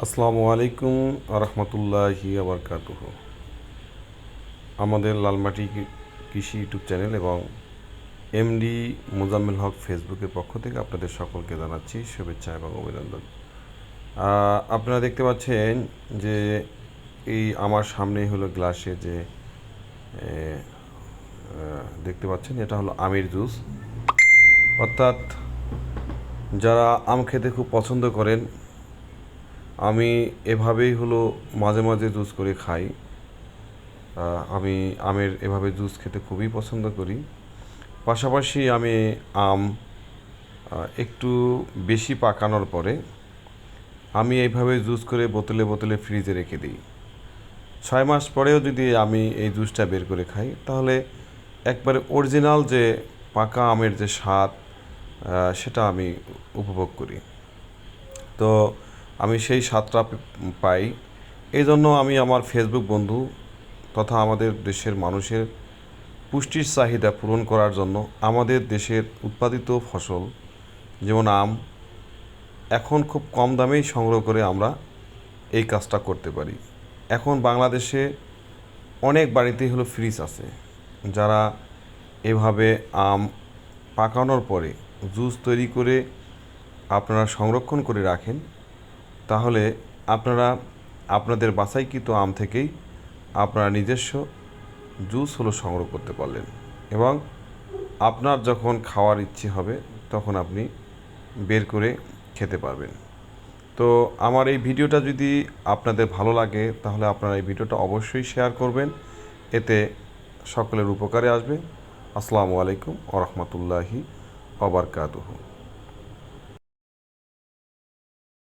আসসালামু আলাইকুম রহমতুল্লাহি আবরকাতুহ আমাদের লালমাটি কৃষি ইউটিউব চ্যানেল এবং এমডি মোজাম্মেল হক ফেসবুকের পক্ষ থেকে আপনাদের সকলকে জানাচ্ছি শুভেচ্ছা এবং অভিনন্দন। আপনারা দেখতে পাচ্ছেন যে এই আমার সামনেই হলো গ্লাসে যে দেখতে পাচ্ছেন এটা হলো আমের জুস। অর্থাৎ যারা আম খেতে খুব পছন্দ করেন আমি এভাবেই হলো মাঝে মাঝে জুস করে খাই। আমি আমের এভাবে জুস খেতে খুবই পছন্দ করি। পাশাপাশি আমি আম একটু বেশি পাকানোর পরে আমি এইভাবে জুস করে বোতলে বোতলে ফ্রিজে রেখে দিই। ছয় মাস পরেও যদি আমি এই জুসটা বের করে খাই, তাহলে একবারে অরিজিনাল যে পাকা আমের যে স্বাদ সেটা আমি উপভোগ করি। তো আমি সেই স্বাদটা পাই। এই জন্য আমি আমার ফেসবুক বন্ধু তথা আমাদের দেশের মানুষের পুষ্টির চাহিদা পূরণ করার জন্য আমাদের দেশের উৎপাদিত ফসল যেমন আম, এখন খুব কম দামেই সংগ্রহ করে আমরা এই কাজটা করতে পারি। এখন বাংলাদেশে অনেক বাড়িতেই হলো ফ্রিজ আছে। যারা এভাবে আম পাকানোর পরে জুস তৈরি করে আপনারা সংরক্ষণ করে রাখেন তাহলে আপনারা, আপনাদের বাছাইকৃত আম থেকেই আপনারা নিজস্ব জুস হলো সংগ্রহ করতে পারলেন এবং আপনার যখন খাওয়ার ইচ্ছে হবে তখন আপনি বের করে খেতে পারবেন। তো আমার এই ভিডিওটা যদি আপনাদের ভালো লাগে তাহলে আপনারা এই ভিডিওটা অবশ্যই শেয়ার করবেন। এতে সকলের উপকারে আসবে। আসসালামু আলাইকুম আ রহমতুল্লাহি অবরকাতুহু